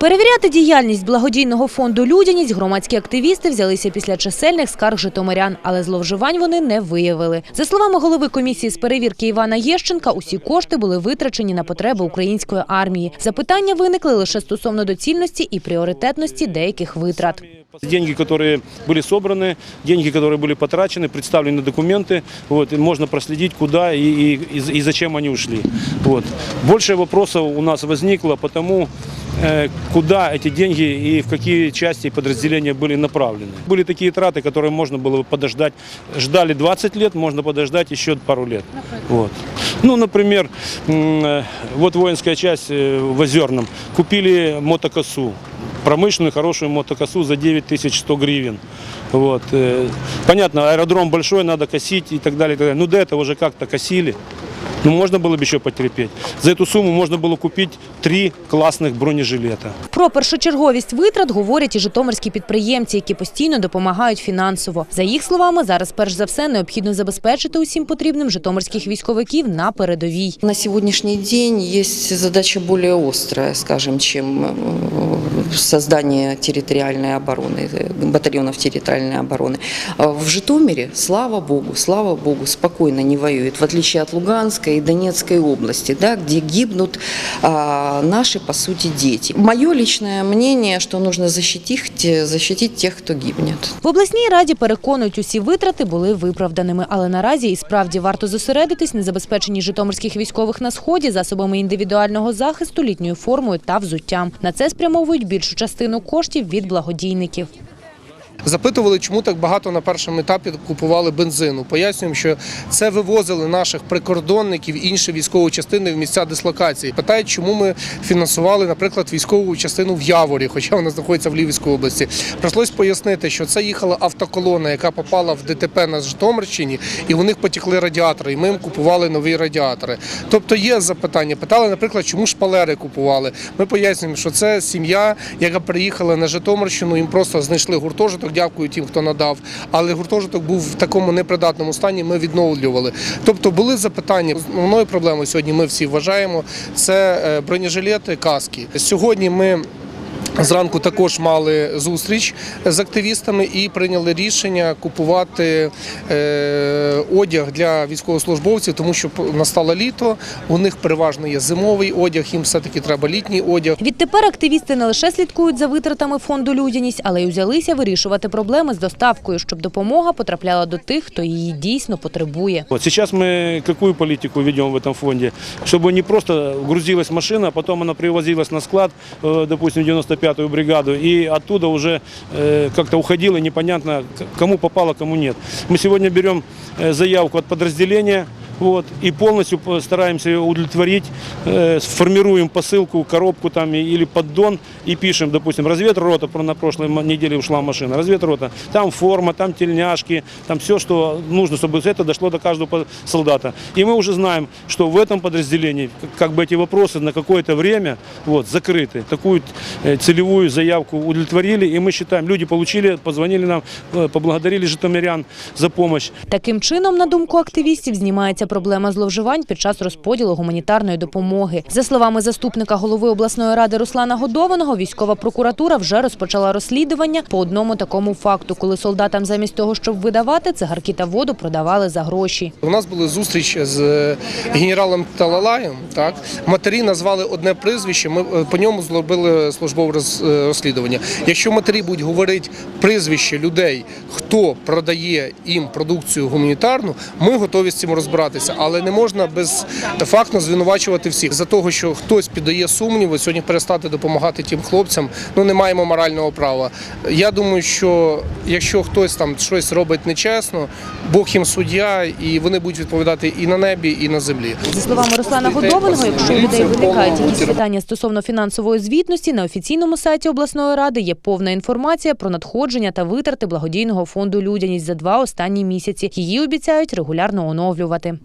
Перевіряти діяльність благодійного фонду «Людяність» громадські активісти взялися після чисельних скарг житомирян, але зловживань вони не виявили. За словами голови комісії з перевірки Івана Єщенка, усі кошти були витрачені на потреби української армії. Запитання виникли лише стосовно доцільності і пріоритетності деяких витрат. Деньги, которые были собраны, деньги, которые были потрачены, представлены документы, вот, и можно проследить, куда и, и, и, и зачем они ушли. Вот. Больше вопросов у нас возникло по тому, э, куда эти деньги и в какие части и подразделения были направлены. Были такие траты, которые можно было бы подождать. Ждали 20 лет, можно подождать еще пару лет. Вот. Ну, например, э, вот воинская часть э, в Озерном. Купили мотокосу промышленную хорошую мотокосу за 9100 гривен. Вот. э, Понятно, аэродром большой, надо косить и так далее. и так далее. Ну, до этого уже как-то косили. Ну, можно было бы еще потерпеть. За эту сумму можно было купить три классных бронежилета. Про першочерговість витрат говорять і житомирські підприємці, які постійно допомагають фінансово. За їх словами, зараз перш за все необхідно забезпечити усім потрібним житомирських військовиків на передовій. На сегодняшний день есть задача более острая, скажем, чем э, создание территориальной обороны, э, батальонов территориальной обороны. А В Житомире, слава богу, слава богу, спокойно не воюет, в отличие от Луганской и Донецкой области, да, где гибнут а, наши, по сути, дети. Мое личное мнение, что нужно защитить, защитить тех, кто гибнет. В обласній раді переконують, усі витрати були виправданими, але наразі і справді варто зосередитись на забезпеченні житомирських військових на сході засобами індивідуального захисту, літньою формою та взуттям. На це спрямовують більшу частину коштів від благодійників. Запитували, чому так багато на першому етапі купували бензину. Пояснюємо, що це вивозили наших прикордонників інші військові частини в місця дислокації. Питають, чому ми фінансували, наприклад, військову частину в Яворі, хоча вона знаходиться в Львівській області. Прийшлось пояснити, що це їхала автоколона, яка попала в ДТП на Житомирщині, і у них потекли радіатори, і ми їм купували нові радіатори. Тобто є запитання. Питали, наприклад, чому шпалери купували. Ми пояснюємо, що це сім'я, яка приїхала на Житомирщину, їм просто знайшли гуртожиток. Дякую тим, хто надав. Але гуртожиток був в такому непридатному стані. Ми відновлювали. Тобто були запитання. Основною проблемою сьогодні ми всі вважаємо це е, бронежилети, каски. Сьогодні ми. Зранку також мали зустріч з активістами і прийняли рішення купувати е, одяг для військовослужбовців, тому що настало літо. У них переважно є зимовий одяг. Їм все таки треба літній одяг. Відтепер активісти не лише слідкують за витратами фонду людяність, але й взялися вирішувати проблеми з доставкою, щоб допомога потрапляла до тих, хто її дійсно потребує. От зараз ми яку політику ведемо в цьому фонді, щоб не просто грузилась машина, а потім вона привозилась на склад, э, допустимо, 95 пятую бригаду, и оттуда уже э, как-то уходило непонятно, кому попало, кому нет. Мы сегодня берем э, заявку от подразделения. вот, и полностью по- стараемся ее удовлетворить, э, сформируем посылку, коробку там и- или поддон и пишем, допустим, разведрота, про- на прошлой м- неделе ушла машина, разведрота, там форма, там тельняшки, там все, что нужно, чтобы это дошло до каждого по- солдата. И мы уже знаем, что в этом подразделении к- как бы эти вопросы на какое-то время вот, закрыты. Такую э, целевую заявку удовлетворили, и мы считаем, люди получили, позвонили нам, э, поблагодарили житомирян за помощь. Таким чином, на думку активістів, знімається проблема зловживань під час розподілу гуманітарної допомоги. За словами заступника голови обласної ради Руслана Годованого, військова прокуратура вже розпочала розслідування по одному такому факту, коли солдатам замість того, щоб видавати, цигарки та воду продавали за гроші. У нас були зустрічі з е, генералом Талалаєм. Так матері назвали одне прізвище. Ми е, по ньому зробили службове е, розслідування. Якщо матері будуть говорити прізвище людей, хто продає їм продукцію гуманітарну, ми готові з цим розбиратися. Але не можна безфактно звинувачувати всіх за того, що хтось піддає сумніви. Сьогодні перестати допомагати тим хлопцям. Ну не маємо морального права. Я думаю, що якщо хтось там щось робить нечесно, Бог їм суддя, і вони будуть відповідати і на небі, і на землі. За словами Руслана Годованого, якщо у людей виникають якісь питання стосовно фінансової звітності, на офіційному сайті обласної ради є повна інформація про надходження та витрати благодійного фонду «Людяність» за два останні місяці. Її обіцяють регулярно оновлювати.